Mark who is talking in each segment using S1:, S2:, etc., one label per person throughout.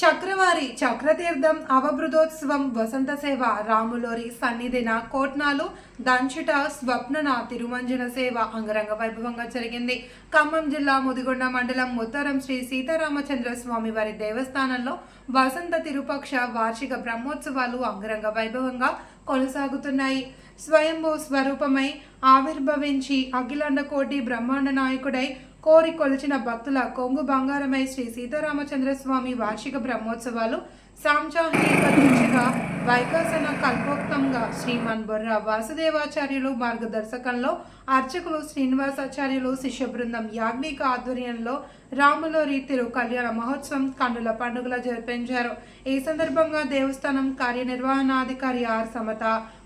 S1: చక్రవారి చక్రతీర్థం అవభృతోత్సవం వసంత సేవ రాములోరి సన్నిధిన కోట్నాలు దంచుట స్వప్నన తిరుమంజన సేవ అంగరంగ వైభవంగా జరిగింది. ఖమ్మం జిల్లా ముదిగొండ మండలం ముత్తరం శ్రీ సీతారామచంద్ర స్వామి వారి దేవస్థానంలో వసంత తిరుపక్ష వార్షిక బ్రహ్మోత్సవాలు అంగరంగ వైభవంగా కొనసాగుతున్నాయి. స్వయంభూ స్వరూపమై ఆవిర్భవించి అఖిలాండ కోటి బ్రహ్మాండ నాయకుడై కోరి కొలిచిన భక్తుల కొంగు బంగారమై శ్రీ సీతారామచంద్ర స్వామి వార్షిక బ్రహ్మోత్సవాలు సాంచాహికరించగా వైకాసన కల్పోక్తంగా శ్రీమాన్ బొర్రా వాసుదేవాచార్యులు మార్గదర్శకంలో అర్చకులు శ్రీనివాసాచార్యులు శిష్య బృందం యాజ్ఞిక ఆధ్వర్యంలో రాములోరి తిరు కళ్యాణ మహోత్సవం కన్నుల పండుగల జరిపించారు. ఈ సందర్భంగా దేవస్థానం కార్యనిర్వహణాధికారి ఆర్ సమత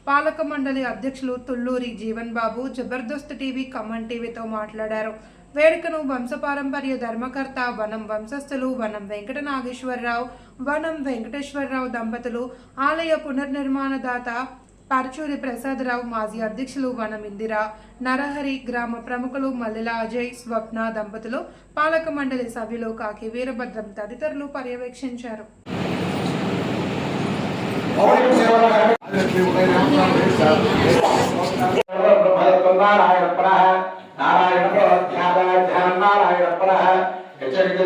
S1: పాలక మండలి అధ్యక్షులు తుళ్ళూరి జీవన్ బాబు జబర్దస్త్ టీవీ ఖమ్మం టీవీతో మాట్లాడారు. వేడుకను వంశపారంపర్య ధర్మకర్త వనం వంశస్థులు వనం వెంకట నాగేశ్వరరావు వనం వెంకటేశ్వరరావు దంపతులు ఆలయ పునర్నిర్మాణదాత పరచూరి ప్రసాదరావు మాజీ అధ్యక్షులు వనం ఇందిర నరహరి గ్రామ ప్రముఖులు మల్లెల అజయ్ స్వప్న దంపతులు పాలక మండలి సభ్యులు కాకి వీరభద్రం తదితరులు పర్యవేక్షించారు.
S2: నారాయణ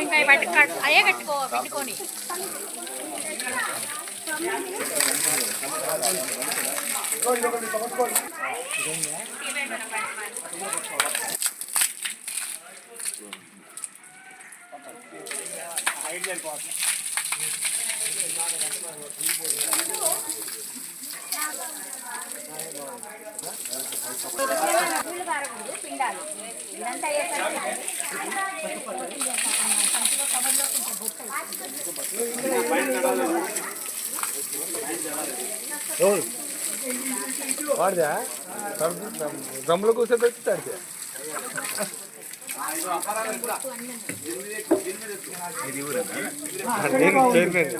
S3: ఇంకా బట్టి అయ్యే కట్టుకో పెట్టుకొని పిండాలు ఇదంతా అయ్యేసరికి
S4: వాడిదా? డ్రమ్లో కూర్చోబెట్టి తడితే నేను చైర్మన్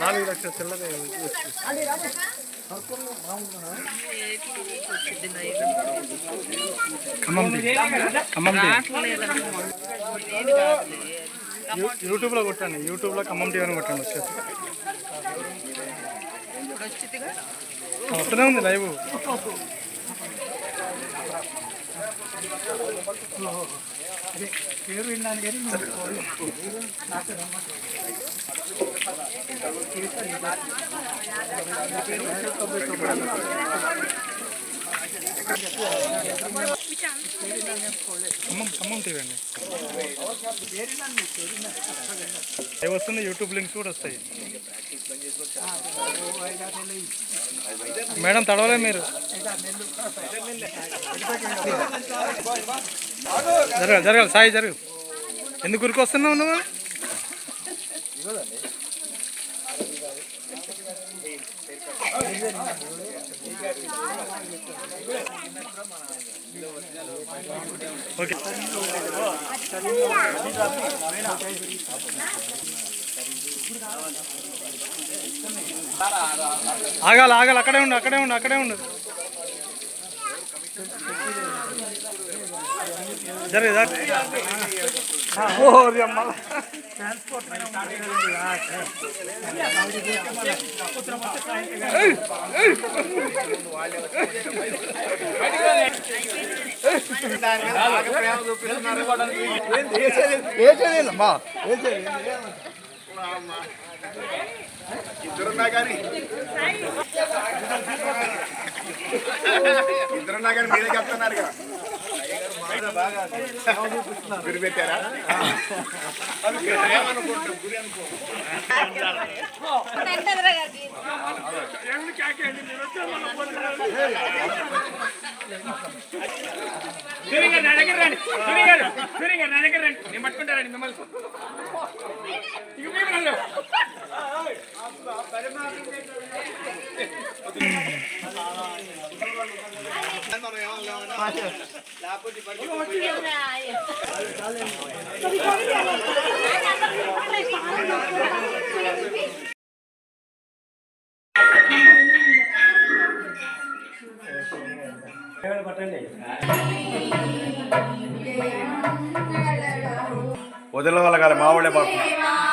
S4: నాలుగు లక్షల చిల్లర యూట్యూబ్లో కొట్టండి. యూట్యూబ్లో ఖమ్మం టీవీ అని కొట్టండి వచ్చేసి. వస్తూనే ఉంది లైవ్. పేరు విన్నాను కానీ ఖమ్మం ఖమ్మం టీవీ అండి అవి వస్తుంది? యూట్యూబ్ లింక్స్ కూడా వస్తాయి. మేడం తడవలే మీరు. జరగాలి జరగాలి. సాయి జరగదు ఎందుకు ఉరికి వస్తున్నావు నువ్వు? ఓకే ఆగాలి ఆగాలి. అక్కడే ఉండు అక్కడే ఉండు అక్కడే ఉండు. జరగదు
S2: ఇద్దరున్నా కానీ ఇద్దరున్నా కానీ మీరే చెప్తున్నారు కదా. గురి పెట్టారా
S5: సూర్య నా దగ్గర రండి సూర్య గారు సూర్య గారు నా దగ్గర రండి నేను పట్టుకుంటారండి మిమ్మల్ని ఇక మేము రండి.
S2: వదిలిన వదిలవలగాలి మా వాళ్ళే పడుతున్నారు